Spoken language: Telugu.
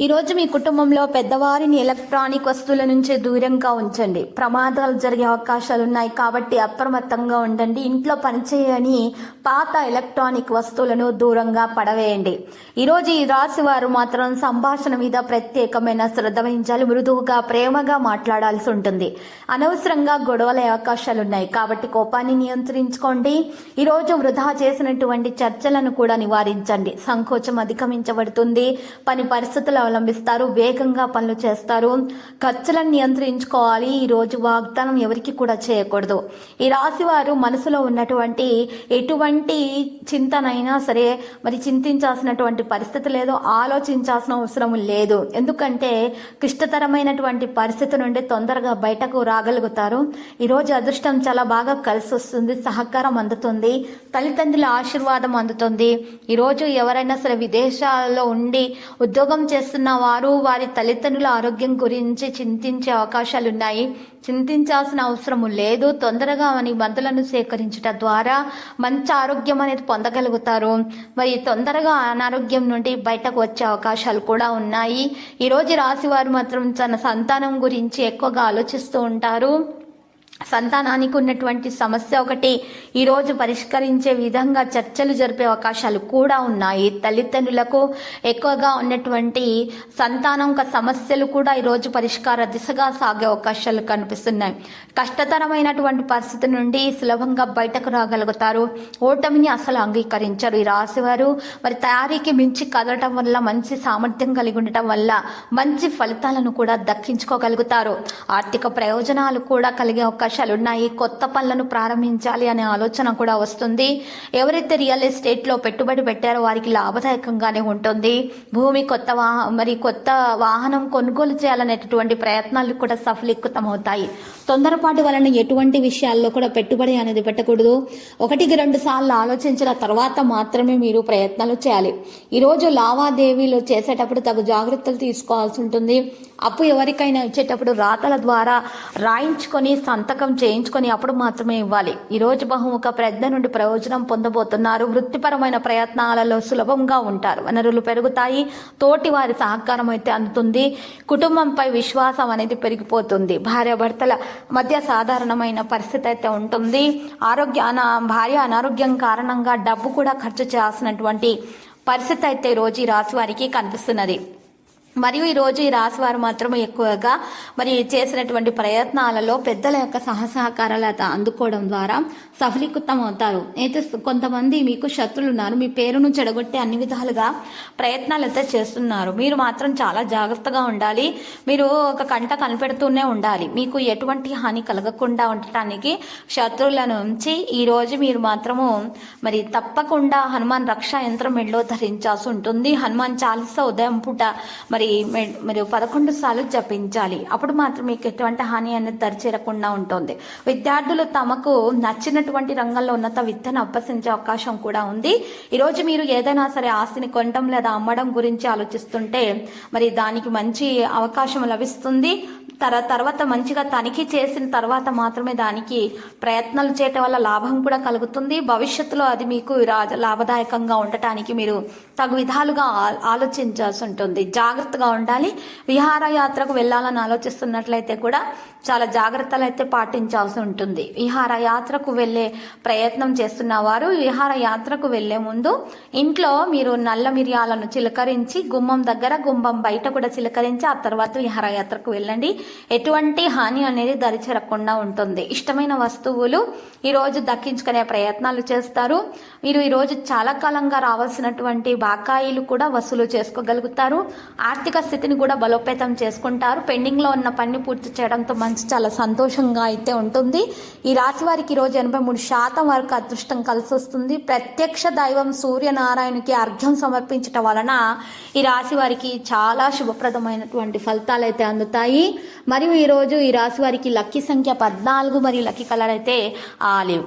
ఈరోజు మీ కుటుంబంలో పెద్దవారిని ఎలక్ట్రానిక్ వస్తువుల నుంచి దూరంగా ఉంచండి. ప్రమాదాలు జరిగే అవకాశాలు ఉన్నాయి కాబట్టి అప్రమత్తంగా ఉండండి. ఇంట్లో పనిచేయని పాత ఎలక్ట్రానిక్ వస్తువులను దూరంగా పడవేయండి. ఈరోజు ఈ రాశి వారు మాత్రం సంభాషణ మీద ప్రత్యేకమైన శ్రద్ధ వహించాలి. మృదువుగా ప్రేమగా మాట్లాడాల్సి ఉంటుంది. అనవసరంగా గొడవల అవకాశాలు ఉన్నాయి కాబట్టి కోపాన్ని నియంత్రించుకోండి. ఈరోజు వృధా చేసినటువంటి చర్చలను కూడా నివారించండి. సంకోచం అధిగమించబడుతుంది. పని పరిస్థితులు అవలంబిస్తారు వేగంగా పనులు చేస్తారు. ఖర్చులను నియంత్రించుకోవాలి. ఈ రోజు వాగ్దానం ఎవరికి కూడా చేయకూడదు. ఈ రాశి వారు మనసులో ఉన్నటువంటి ఎటువంటి చింతనైనా సరే మరి చింతించాల్సినటువంటి పరిస్థితి లేదు ఆలోచించాల్సిన అవసరం లేదు. ఎందుకంటే క్లిష్టతరమైనటువంటి పరిస్థితి నుండి తొందరగా బయటకు రాగలుగుతారు. ఈరోజు అదృష్టం చాలా బాగా కలిసి వస్తుంది సహకారం అందుతుంది తల్లిదండ్రుల ఆశీర్వాదం అందుతుంది. ఈరోజు ఎవరైనా సరే విదేశాల్లో ఉండి ఉద్యోగం చేస్తున్న వారు వారి తల్లిదండ్రుల ఆరోగ్యం గురించి చింతించే అవకాశాలు ఉన్నాయి చింతించాల్సిన అవసరం లేదు. తొందరగా అని మందులను సేకరించడం ద్వారా మంచి ఆరోగ్యం అనేది పొందగలుగుతారు. మరి తొందరగా అనారోగ్యం నుండి బయటకు వచ్చే అవకాశాలు కూడా ఉన్నాయి. ఈరోజు రాశివారు మాత్రం తన సంతానం గురించి ఎక్కువగా ఆలోచిస్తూ ఉంటారు. సంతానానికి ఉన్నటువంటి సమస్య ఒకటి ఈరోజు పరిష్కరించే విధంగా చర్చలు జరిపే అవకాశాలు కూడా ఉన్నాయి. తల్లిదండ్రులకు ఎక్కువగా ఉన్నటువంటి సంతానం సమస్యలు కూడా ఈరోజు పరిష్కార దిశగా సాగే అవకాశాలు కనిపిస్తున్నాయి. కష్టతరమైనటువంటి పరిస్థితి నుండి సులభంగా బయటకు రాగలుగుతారు. ఓటమిని అసలు అంగీకరించరు ఈ రాశివారు. మరి తయారీకి మించి కదలటం వల్ల మంచి సామర్థ్యం కలిగి ఉండటం వల్ల మంచి ఫలితాలను కూడా దక్కించుకోగలుగుతారు. ఆర్థిక ప్రయోజనాలు కూడా కలిగే అవకాశం ఉన్నాయి కొత్త పనులను ప్రారంభించాలి అనే ఆలోచన కూడా వస్తుంది. ఎవరైతే రియల్ ఎస్టేట్లో పెట్టుబడి పెట్టారో వారికి లాభదాయకంగానే ఉంటుంది. భూమి కొత్త వాహ మరి కొత్త వాహనం కొనుగోలు చేయాలనేటటువంటి ప్రయత్నాలు కూడా సఫలీకృతమవుతాయి. తొందరపాటు వలన ఎటువంటి విషయాల్లో కూడా పెట్టుబడి అనేది పెట్టకూడదు. ఒకటికి రెండు సార్లు ఆలోచించిన తర్వాత మాత్రమే మీరు ప్రయత్నాలు చేయాలి. ఈరోజు లావాదేవీలు చేసేటప్పుడు తగు జాగ్రత్తలు తీసుకోవాల్సి ఉంటుంది. అప్పు ఎవరికైనా ఇచ్చేటప్పుడు రాతల ద్వారా రాయించుకొని సంతకం చేయించుకొని అప్పుడు మాత్రమే ఇవ్వాలి. ఈరోజు బహుముఖ ప్రజ్ఞ నుండి ప్రయోజనం పొందబోతున్నారు. వృత్తిపరమైన ప్రయత్నాలలో సులభంగా ఉంటారు. వనరులు పెరుగుతాయి. తోటి వారి సహకారం అయితే అందుతుంది. కుటుంబంపై విశ్వాసం అనేది పెరిగిపోతుంది. భార్యాభర్తల మధ్య సాధారణమైన పరిస్థితి అయితే ఉంటుంది. ఆరోగ్య భార్య అనారోగ్యం కారణంగా డబ్బు కూడా ఖర్చు చేయాల్సినటువంటి పరిస్థితి అయితే రోజు ఈ రాశి వారికి కనిపిస్తున్నది. మరియు ఈరోజు ఈ రాశి వారు మాత్రం ఎక్కువగా మరి చేసినటువంటి ప్రయత్నాలలో పెద్దల యొక్క సహసహకారాలు అందుకోవడం ద్వారా సఫలీకృతం అవుతారు అయితే కొంతమంది మీకు శత్రులు ఉన్నారు మీ పేరును చెడగొట్టే అన్ని విధాలుగా ప్రయత్నాలు అయితే చేస్తున్నారు. మీరు మాత్రం చాలా జాగ్రత్తగా ఉండాలి. మీరు ఒక కంట కనిపెడుతూనే ఉండాలి. మీకు ఎటువంటి హాని కలగకుండా ఉండటానికి శత్రువుల నుంచి ఈరోజు మీరు మాత్రము మరి తప్పకుండా హనుమాన్ రక్షా యంత్రం మెడలో ధరించాల్సి ఉంటుంది. హనుమాన్ చాలీసా ఉదయం పూట మరి మరి మీరు పదకొండు సార్లు జపించాలి. అప్పుడు మాత్రం మీకు ఎటువంటి హాని అనేది దరిచేరకుండా ఉంటుంది. విద్యార్థులు తమకు నచ్చినటువంటి రంగంలో ఉన్నత విద్యను అభ్యసించే అవకాశం కూడా ఉంది. ఈరోజు మీరు ఏదైనా సరే ఆస్తిని కొనడం లేదా అమ్మడం గురించి ఆలోచిస్తుంటే మరి దానికి మంచి అవకాశం లభిస్తుంది. తర తర్వాత మంచిగా తనిఖీ చేసిన తర్వాత మాత్రమే దానికి ప్రయత్నాలు చేయటం వల్ల లాభం కూడా కలుగుతుంది. భవిష్యత్తులో అది మీకు లాభదాయకంగా ఉండటానికి మీరు తగు విధాలుగా ఆలోచించాల్సి ఉంటుంది. జాగ్రత్తగా ఉండాలి. విహారయాత్రకు వెళ్ళాలని ఆలోచిస్తున్నట్లయితే కూడా చాలా జాగ్రత్తలు అయితే పాటించాల్సి ఉంటుంది. విహారయాత్రకు వెళ్ళే ప్రయత్నం చేస్తున్న వారు విహారయాత్రకు వెళ్ళే ముందు ఇంట్లో మీరు నల్ల మిరియాలను చిలకరించి గుమ్మం దగ్గర గుమ్మం బయట కూడా చిలకరించి ఆ తర్వాత విహారయాత్రకు వెళ్ళండి. ఎటువంటి హాని అనేది దరిచేరకుండా ఉంటుంది. ఇష్టమైన వస్తువులు ఈరోజు దక్కించుకునే ప్రయత్నాలు చేస్తారు. మీరు ఈరోజు చాలా కాలంగా రావాల్సినటువంటి బాకాయిలు కూడా వసూలు చేసుకోగలుగుతారు. ఆర్థిక స్థితిని కూడా బలోపేతం చేసుకుంటారు. పెండింగ్లో ఉన్న పని పూర్తి చేయడంతో మనసు చాలా సంతోషంగా అయితే ఉంటుంది. ఈ రాశి వారికి ఈరోజు రోజు ఎనభై మూడు శాతం వరకు అదృష్టం కలిసి వస్తుంది. ప్రత్యక్ష దైవం సూర్యనారాయణకి అర్ఘ్యం సమర్పించటం వలన ఈ రాశి వారికి చాలా శుభప్రదమైనటువంటి ఫలితాలు అయితే అందుతాయి. మరియు ఈరోజు ఈ రాశి వారికి లక్కీ సంఖ్య పద్నాలుగు మరియు లక్కీ కలర్ అయితే ఆలివ్.